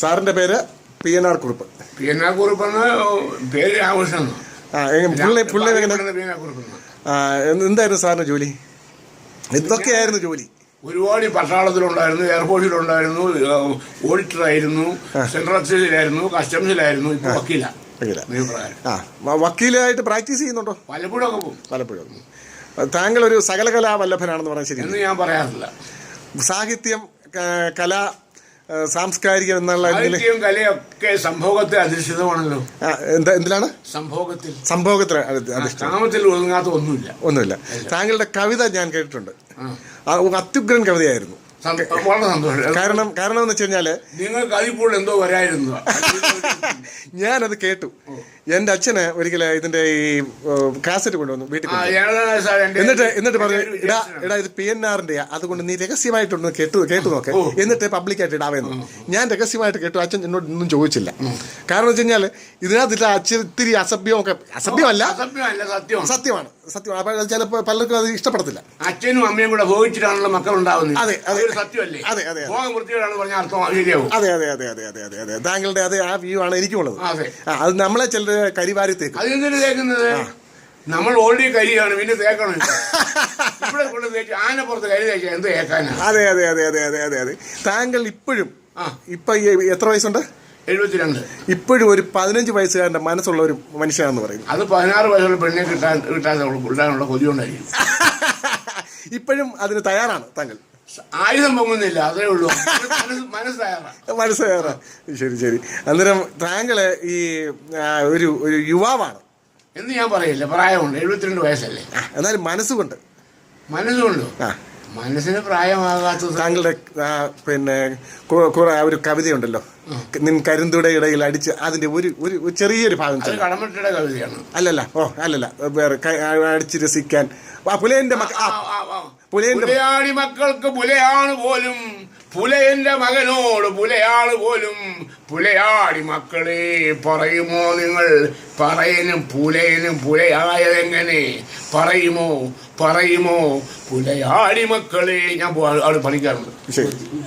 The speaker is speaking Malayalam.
സാറിന്റെ പേര് P N R Kurup. P N R Kurup പേര് രാമകൃഷ്ണൻ ആ പുള്ളി പുള്ളി എന്തായിരുന്നു സാറിന് ജോലി? എന്തൊക്കെയായിരുന്നു ജോലി? ഒരുപാട് പട്ടാളത്തിലുണ്ടായിരുന്നു എയർപോർട്ടിലുണ്ടായിരുന്നു ഓഡിറ്ററായിരുന്നു സെൻട്രൽ എക്സൈസിലായിരുന്നു കസ്റ്റംസിലായിരുന്നു വക്കീല. ആ വക്കീലായിട്ട് പ്രാക്ടീസ് ചെയ്യുന്നുണ്ടോ? പലപ്പോഴും ഒക്കെ പോകും. പലപ്പോഴും താങ്കൾ ഒരു സകലകലാ വല്ലഭനാണെന്ന് പറയാൻ ശരി എന്ന് ഞാൻ പറയാറില്ല. സാഹിത്യം കലാ സാംസ്കാരികം എന്നുള്ള കലയൊക്കെ സംഭോഗത്തിൽ അധിഷ്ഠിതമാണല്ലോ. എന്താ എന്തിലാണ്? സംഭോഗത്തിൽ. അത് കാമത്തിൽ ഒതുങ്ങാത്ത ഒന്നുമില്ല. ഒന്നുമില്ല. താങ്കളുടെ കവിത ഞാൻ കേട്ടിട്ടുണ്ട്. അത്യുഗ്രൻ കവിതയായിരുന്നു. വളരെ സന്തോഷം. കാരണം കാരണം എന്ന് വെച്ച് കഴിഞ്ഞാൽ നിങ്ങൾക്ക് അതിപ്പോൾ എന്തോ വരായിരുന്നു ഞാനത് കേട്ടു. എന്റെ അച്ഛന് ഒരിക്കലും ഇതിന്റെ ഈ കാസറ്റ് കൊണ്ടുവന്നു വീട്ടിൽ കൊണ്ടുവന്നു. എന്നിട്ട് എന്നിട്ട് പറഞ്ഞു ഇടാ ഇടാ ഇത് പി എൻ ആറിന്റെ അതുകൊണ്ട് നീ രഹസ്യമായിട്ടൊന്ന് കേട്ടു കേട്ടു നോക്ക്. എന്നിട്ട് പബ്ലിക്കായിട്ട് ഇടാവേന്ന് ഞാൻ രഹസ്യമായിട്ട് കേട്ടു അച്ഛൻ എന്നോട് ഒന്നും ചോദിച്ചില്ല. കാരണം വെച്ച് കഴിഞ്ഞാൽ ഇതിനകത്ത് അച്ഛൻ ഇത്തിരി അസഭ്യം ഒക്കെ അസഭ്യമല്ല അസഭ്യമല്ല സത്യമാണ്. സത്യമാണ് സത്യമാണ്. അപ്പോൾ അത് ചിലപ്പോൾ പലർക്കും അത് ഇഷ്ടപ്പെടത്തില്ല. അച്ഛനും അമ്മയും കൂടെ ഭോഗിച്ചിട്ടാണല്ലോ മക്കൾ ഉണ്ടാവുന്നത്. അതെ, അതെ. അതൊരു സത്യമല്ലേ? അതെ, അതെ, അതെ. ഭോഗം പറഞ്ഞ അർത്ഥം ശരിയാവും അതെ അതെ അതെ അതെ അതെ അതെ അതെ. താങ്കളുടെ അതെ ആ വ്യൂ ആണ് എനിക്കുള്ളത് അതെ. ആ അത് നമ്മളെ ചിലർ കരിവാരി തേക്കും അതെന്തിനു തേക്കുന്നത്? നമ്മൾ ഓൾറെഡി കരിയാണ് പിന്നെ തേക്കണം. ഇവിടെ കൊണ്ട് തേച്ച് പുറത്ത് കരി തേച്ച എന്ത് തേക്കാനാ? അതെ അതെ അതെ അതെ അതെ അതെ അതെ. താങ്കൾ ഇപ്പോഴും ആ. ഇപ്പൊ ഈ എത്ര വയസ്സുണ്ട്? എഴുപത്തിരണ്ട്. ഇപ്പോഴും ഒരു പതിനഞ്ച് വയസ്സുകാരന്റെ മനസ്സുള്ള ഒരു മനുഷ്യനാണെന്ന് പറയുന്നു. അത് പതിനാറ് വയസ്സുള്ള പെണ്ണെ കിട്ടാൻ കിട്ടാൻ കിട്ടാനുള്ള കൊതിയുണ്ടായിരിക്കും ഇപ്പോഴും അതിന് തയ്യാറാണ് താങ്കൾ? ആയുധം പൊങ്ങുന്നില്ല അതേ ഉള്ളൂ. മനസ്സ് മനസ്സ് തയ്യാറാണ് മനസ്സ് തയ്യാറാണ് ശരി ശരി. അന്നേരം താങ്കൾ ഈ ഒരു ഒരു യുവാവാണ്. എന്ന് ഞാൻ പറയില്ല പ്രായമുണ്ട്. എഴുപത്തിരണ്ട് വയസ്സല്ലേ? എന്നാലും മനസ്സുകൊണ്ട്. മനസ്സുകൊണ്ടു? മനസ്സിന് പ്രായമാകാത്തത് താങ്കളുടെ പിന്നെ ഒരു കവിതയുണ്ടല്ലോ. നിൻ കരുന്തുടെ ഇടയിൽ അടിച്ച് അതിന്റെ ഒരു ഒരു ചെറിയൊരു ഭാഗം. കടമറ്റയുടെ കവിതയാണ്. അല്ലല്ല ഓ അല്ലല്ല. വേറെ അടിച്ച് രസിക്കാൻ ആ പുലയന്റെ മക്ക ആ, ആ, ആ. പുലയന്റെ പുലയാടി മക്കൾക്ക് പുലയാണ് പോലും. പുലയന്റെ മകനോട് പുലയാണ് പോലും. പുലയാടി മക്കളെ പറയുമോ നിങ്ങൾ? പറയനും പുലയനും പുലയായതെങ്ങനെ? പറയുമോ? പറയുമോ? പുലയാടി മക്കളെ. ഞാൻ പോ- അവിടെ പഠിക്കാറുണ്ട് ശരി.